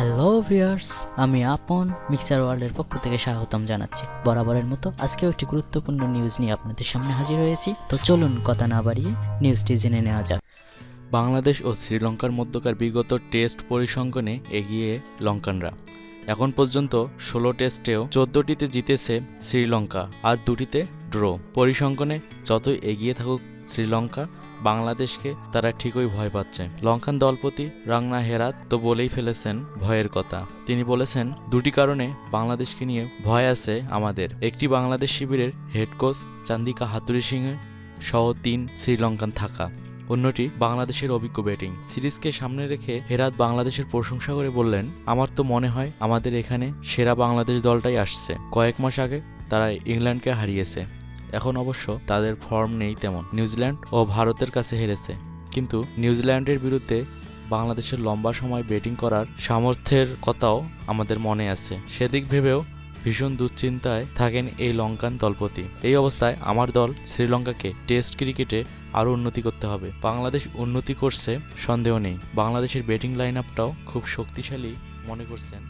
Hello viewers আমি আপন mixer ওয়ার্ল্ডের পক্ষ থেকে স্বাগতম জানাচ্ছি। বরাবরের মতো আজকেও একটি গুরুত্বপূর্ণ নিউজ নিয়ে আপনাদের সামনে হাজির হয়েছি। তো চলুন কথা না বাড়িয়ে নিউজটি জেনে নেওয়া যাক। বাংলাদেশ ও শ্রীলঙ্কার মধ্যকার বিগত টেস্ট পরিসংখ্যানে এগিয়ে লঙ্কানরা। এখন পর্যন্ত ষোলো টেস্টেও চোদ্দটিতে জিতেছে শ্রীলঙ্কা, আর দুটিতে ড্র পরিসংখ্যানে যতই এগিয়ে থাকুক শ্রীলঙ্কা বাংলাদেশকে তারা ঠিকই ভয় পাচ্ছে। লঙ্কান দলপতি রাংনা হেরাত তো বলেই ফেলেছেন ভয়ের কথা। তিনি বলেছেন, দুটি কারণে বাংলাদেশকে নিয়ে ভয় আছে আমাদের। একটি বাংলাদেশ শিবিরের head coach Chandika Hathurusinghe সহ তিন শ্রীলঙ্কান থাকা। অন্যটি বাংলাদেশের অভিজ্ঞ ব্যাটিং সিরিজকে সামনে রেখে হেরাত বাংলাদেশের প্রশংসা করে বললেন, আমার তো মনে হয় আমাদের এখানে সেরা বাংলাদেশ দলটাই আসছে। কয়েক মাস আগে তারা ইংল্যান্ডকে হারিয়েছে। এখন অবশ্য তাদের ফর্ম নেই তেমন। নিউজিল্যান্ড ও ভারতের কাছে হেরেছে। কিন্তু নিউজিল্যান্ডের বিরুদ্ধে বাংলাদেশের লম্বা সময় ব্যাটিং করার সামর্থ্যের কথাও আমাদের মনে আছে। সেদিক ভেবেও ভীষণ দুশ্চিন্তায় থাকেন এই লঙ্কান দলপতি। এই অবস্থায় আমার দল শ্রীলঙ্কাকে টেস্ট ক্রিকেটে আরও উন্নতি করতে হবে। বাংলাদেশ উন্নতি করছে সন্দেহ নেই। বাংলাদেশের ব্যাটিং লাইন আপটাও খুব শক্তিশালী মনে করছেন